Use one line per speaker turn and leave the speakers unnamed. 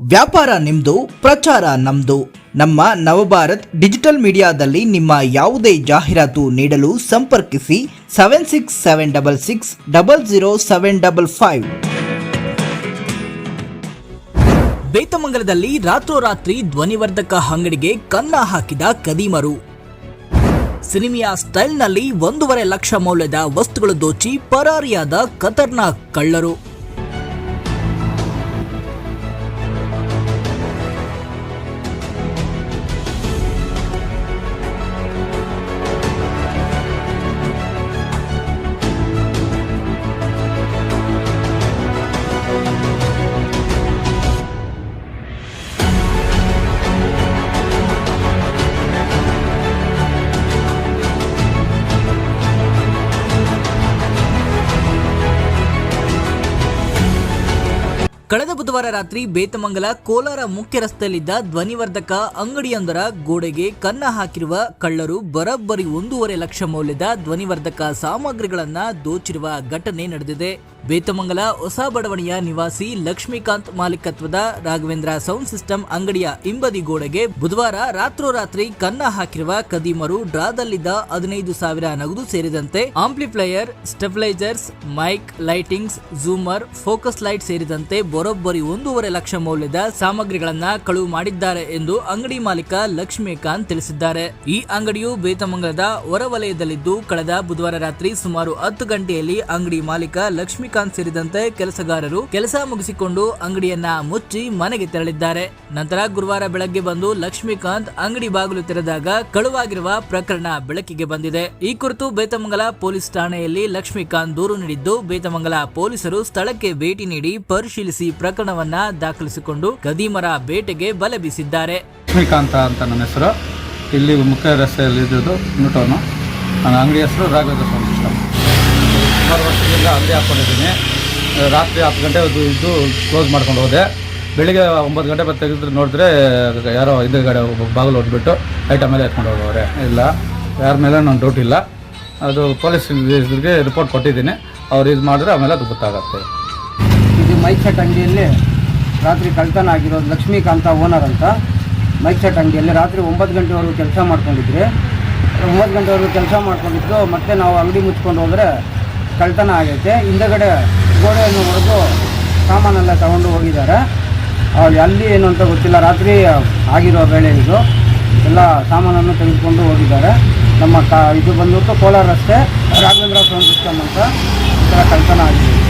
ವ್ಯಾಪಾರ ನಿಮ್ದು, ಪ್ರಚಾರ ನಮ್ದು. ನಮ್ಮ ನವಭಾರತ್ ಡಿಜಿಟಲ್ ಮೀಡಿಯಾದಲ್ಲಿ ನಿಮ್ಮ ಯಾವುದೇ ಜಾಹೀರಾತು ನೀಡಲು ಸಂಪರ್ಕಿಸಿ seven six seven double six double zero seven double five. ಬೇತಮಂಗಲದಲ್ಲಿ ರಾತ್ರೋರಾತ್ರಿ ಧ್ವನಿವರ್ಧಕ ಅಂಗಡಿಗೆ ಕನ್ನ ಹಾಕಿದ ಕದೀಮರು ಸಿನಿಮಿಯಾ ಸ್ಟೈಲ್ನಲ್ಲಿ ಒಂದೂವರೆ ಲಕ್ಷ ಮೌಲ್ಯದ ವಸ್ತುಗಳು ದೋಚಿ ಪರಾರಿಯಾದ ಖತರ್ನಾಕ್ ಕಳ್ಳರು. ಕಳೆದ ಬುಧವಾರ ರಾತ್ರಿ ಬೇತಮಂಗಲ ಕೋಲಾರ ಮುಖ್ಯ ರಸ್ತೆಯಲ್ಲಿದ್ದ ಧ್ವನಿವರ್ಧಕ ಅಂಗಡಿಯೊಂದರ ಗೋಡೆಗೆ ಕನ್ನ ಹಾಕಿರುವ ಕಳ್ಳರು ಬರೋಬ್ಬರಿ ಒಂದೂವರೆ ಲಕ್ಷ ಮೌಲ್ಯದ ಧ್ವನಿವರ್ಧಕ ಸಾಮಗ್ರಿಗಳನ್ನ ದೋಚಿರುವ ಘಟನೆ ನಡೆದಿದೆ. ಬೇತಮಂಗಲ ಹೊಸ ಬಡವಣೆಯ ನಿವಾಸಿ ಲಕ್ಷ್ಮೀಕಾಂತ್ ಮಾಲೀಕತ್ವದ ರಾಘವೇಂದ್ರ ಸೌಂಡ್ ಸಿಸ್ಟಮ್ ಅಂಗಡಿಯ ಹಿಂಬದಿ ಗೋಡೆಗೆ ಬುಧವಾರ ರಾತ್ರೋರಾತ್ರಿ ಕನ್ನ ಹಾಕಿರುವ ಕದೀಮರು ಡ್ರಾದಲ್ಲಿದ್ದ ಹದಿನೈದು ಸಾವಿರ ನಗದು ಸೇರಿದಂತೆ ಆಂಪ್ಲಿಫ್ಲೈಯರ್ ಸ್ಟೆಬಿಲೈಸರ್ಸ್ ಮೈಕ್, ಲೈಟಿಂಗ್ಸ್, ಝೂಮರ್, ಫೋಕಸ್ ಲೈಟ್ ಸೇರಿದಂತೆ ಬರೋಬ್ಬರಿ ಒಂದೂವರೆ ಲಕ್ಷ ಮೌಲ್ಯದ ಸಾಮಗ್ರಿಗಳನ್ನ ಕಳುವು ಮಾಡಿದ್ದಾರೆ ಎಂದು ಅಂಗಡಿ ಮಾಲೀಕ ಲಕ್ಷ್ಮೀಕಾಂತ್ ತಿಳಿಸಿದ್ದಾರೆ. ಈ ಅಂಗಡಿಯು ಬೇತಮಂಗಲದ ಹೊರವಲಯದಲ್ಲಿದ್ದು ಕಳೆದ ಬುಧವಾರ ರಾತ್ರಿ ಸುಮಾರು ಹತ್ತು ಗಂಟೆಯಲ್ಲಿ ಅಂಗಡಿ ಮಾಲೀಕ ಲಕ್ಷ್ಮೀಕಾಂತ್ ಸೇರಿದಂತೆ ಕೆಲಸಗಾರರು ಕೆಲಸ ಮುಗಿಸಿಕೊಂಡು ಅಂಗಡಿಯನ್ನ ಮುಚ್ಚಿ ಮನೆಗೆ ತೆರಳಿದ್ದಾರೆ. ನಂತರ ಗುರುವಾರ ಬೆಳಗ್ಗೆ ಬಂದು ಲಕ್ಷ್ಮೀಕಾಂತ್ ಅಂಗಡಿ ಬಾಗಿಲು ತೆರೆದಾಗ ಕಳುವಾಗಿರುವ ಪ್ರಕರಣ ಬೆಳಕಿಗೆ ಬಂದಿದೆ. ಈ ಕುರಿತು ಬೇತಮಂಗಲ ಪೊಲೀಸ್ ಠಾಣೆಯಲ್ಲಿ ಲಕ್ಷ್ಮೀಕಾಂತ್ ದೂರು ನೀಡಿದ್ದು, ಬೇತಮಂಗಲ ಪೊಲೀಸರು ಸ್ಥಳಕ್ಕೆ ಭೇಟಿ ನೀಡಿ ಪರಿಶೀಲಿಸಿ ಪ್ರಕರಣವನ್ನ ದಾಖಲಿಸಿಕೊಂಡು ಗದೀಮರ ಬೇಟೆಗೆ ಬಲೆ ಬೀಸಿದ್ದಾರೆ.
ಲಕ್ಷ್ಮೀಕಾಂತ ಅಂತ ನನ್ನ ಹೆಸರು. ಇಲ್ಲಿ ಮುಖ್ಯ ರಸ್ತೆಯಲ್ಲಿ ಇದ್ದಿದ್ದು ನ್ಯೂಟೌನು. ನನ್ನ ಅಂಗಡಿ ಹೆಸರು ರಾಘವೇಂದ್ರ ಸ್ವಾಮಿ ಸುಮಾರು ವರ್ಷದಿಂದ ಅಂಗಡಿ ಹಾಕ್ಕೊಂಡಿದ್ದೀನಿ ರಾತ್ರಿ ಹತ್ತು ಗಂಟೆ ಅದು ಇದ್ದು ಕ್ಲೋಸ್ ಮಾಡ್ಕೊಂಡು ಹೋದೆ. ಬೆಳಿಗ್ಗೆ ಒಂಬತ್ತು ಗಂಟೆ ಬಂದು ತೆಗೆದ್ರೆ ನೋಡಿದ್ರೆ ಯಾರೋ ಇದ್ರ ಕಡೆ ಬಾಗಿಲು ಹೊಡ್ಬಿಟ್ಟು ಐಟಮ್ ಮೇಲೆ ಎತ್ಕೊಂಡು ಹೋಗೋರೆ. ಇಲ್ಲ, ಯಾರ ಮೇಲೆ ನಾನು ಡೌಟ್ ಇಲ್ಲ. ಅದು ಪೊಲೀಸ್ ರಿಪೋರ್ಟ್ ಕೊಟ್ಟಿದ್ದೀನಿ. ಅವ್ರು ಇದು ಮಾಡಿದ್ರೆ ಆಮೇಲೆ ಅದು ಗೊತ್ತಾಗತ್ತೆ.
ಇದು ಮೈಕ್ ಸೆಟ್ ಅಂಗಡಿಯಲ್ಲಿ ರಾತ್ರಿ ಕಳ್ತನ ಆಗಿರೋದು ಲಕ್ಷ್ಮೀಕಾಂತ ಓನರ್ ಅಂತ. ಮೈಕ್ ಸೆಟ್ ಅಂಗಡಿಯಲ್ಲಿ ರಾತ್ರಿ ಒಂಬತ್ತು ಗಂಟೆವರೆಗೂ ಕೆಲಸ ಮಾಡ್ಕೊಂಡಿದ್ರಿ. ಒಂಬತ್ತು ಗಂಟೆವರೆಗೂ ಕೆಲಸ ಮಾಡ್ಕೊಂಡಿದ್ದು ಮತ್ತೆ ನಾವು ಅಂಗಡಿ ಮುಚ್ಕೊಂಡು ಹೋದರೆ ಕಳ್ತನ ಆಗೈತೆ. ಹಿಂದಗಡೆ ಗೋಡೆಯನ್ನು ಹೊಡೆದು ಸಾಮಾನೆಲ್ಲ ತಗೊಂಡು ಹೋಗಿದ್ದಾರೆ. ಅಲ್ಲಿ ಏನು ಅಂತ ಗೊತ್ತಿಲ್ಲ. ರಾತ್ರಿ ಆಗಿರೋ ವೇಳೆ ಇದು. ಎಲ್ಲ ಸಾಮಾನನ್ನು ತೆಗೆದುಕೊಂಡು ಹೋಗಿದ್ದಾರೆ. ನಮ್ಮ ಕಾ, ಇದು ಬಂದ್ಬಿಟ್ಟು ಕೋಲಾರ ರಸ್ತೆ ರಾಘವೇಂದ್ರ ಸೌಂಡ್ ಅಂತ ಈ ಥರ ಕಳ್ತನ ಆಗಿದೆ.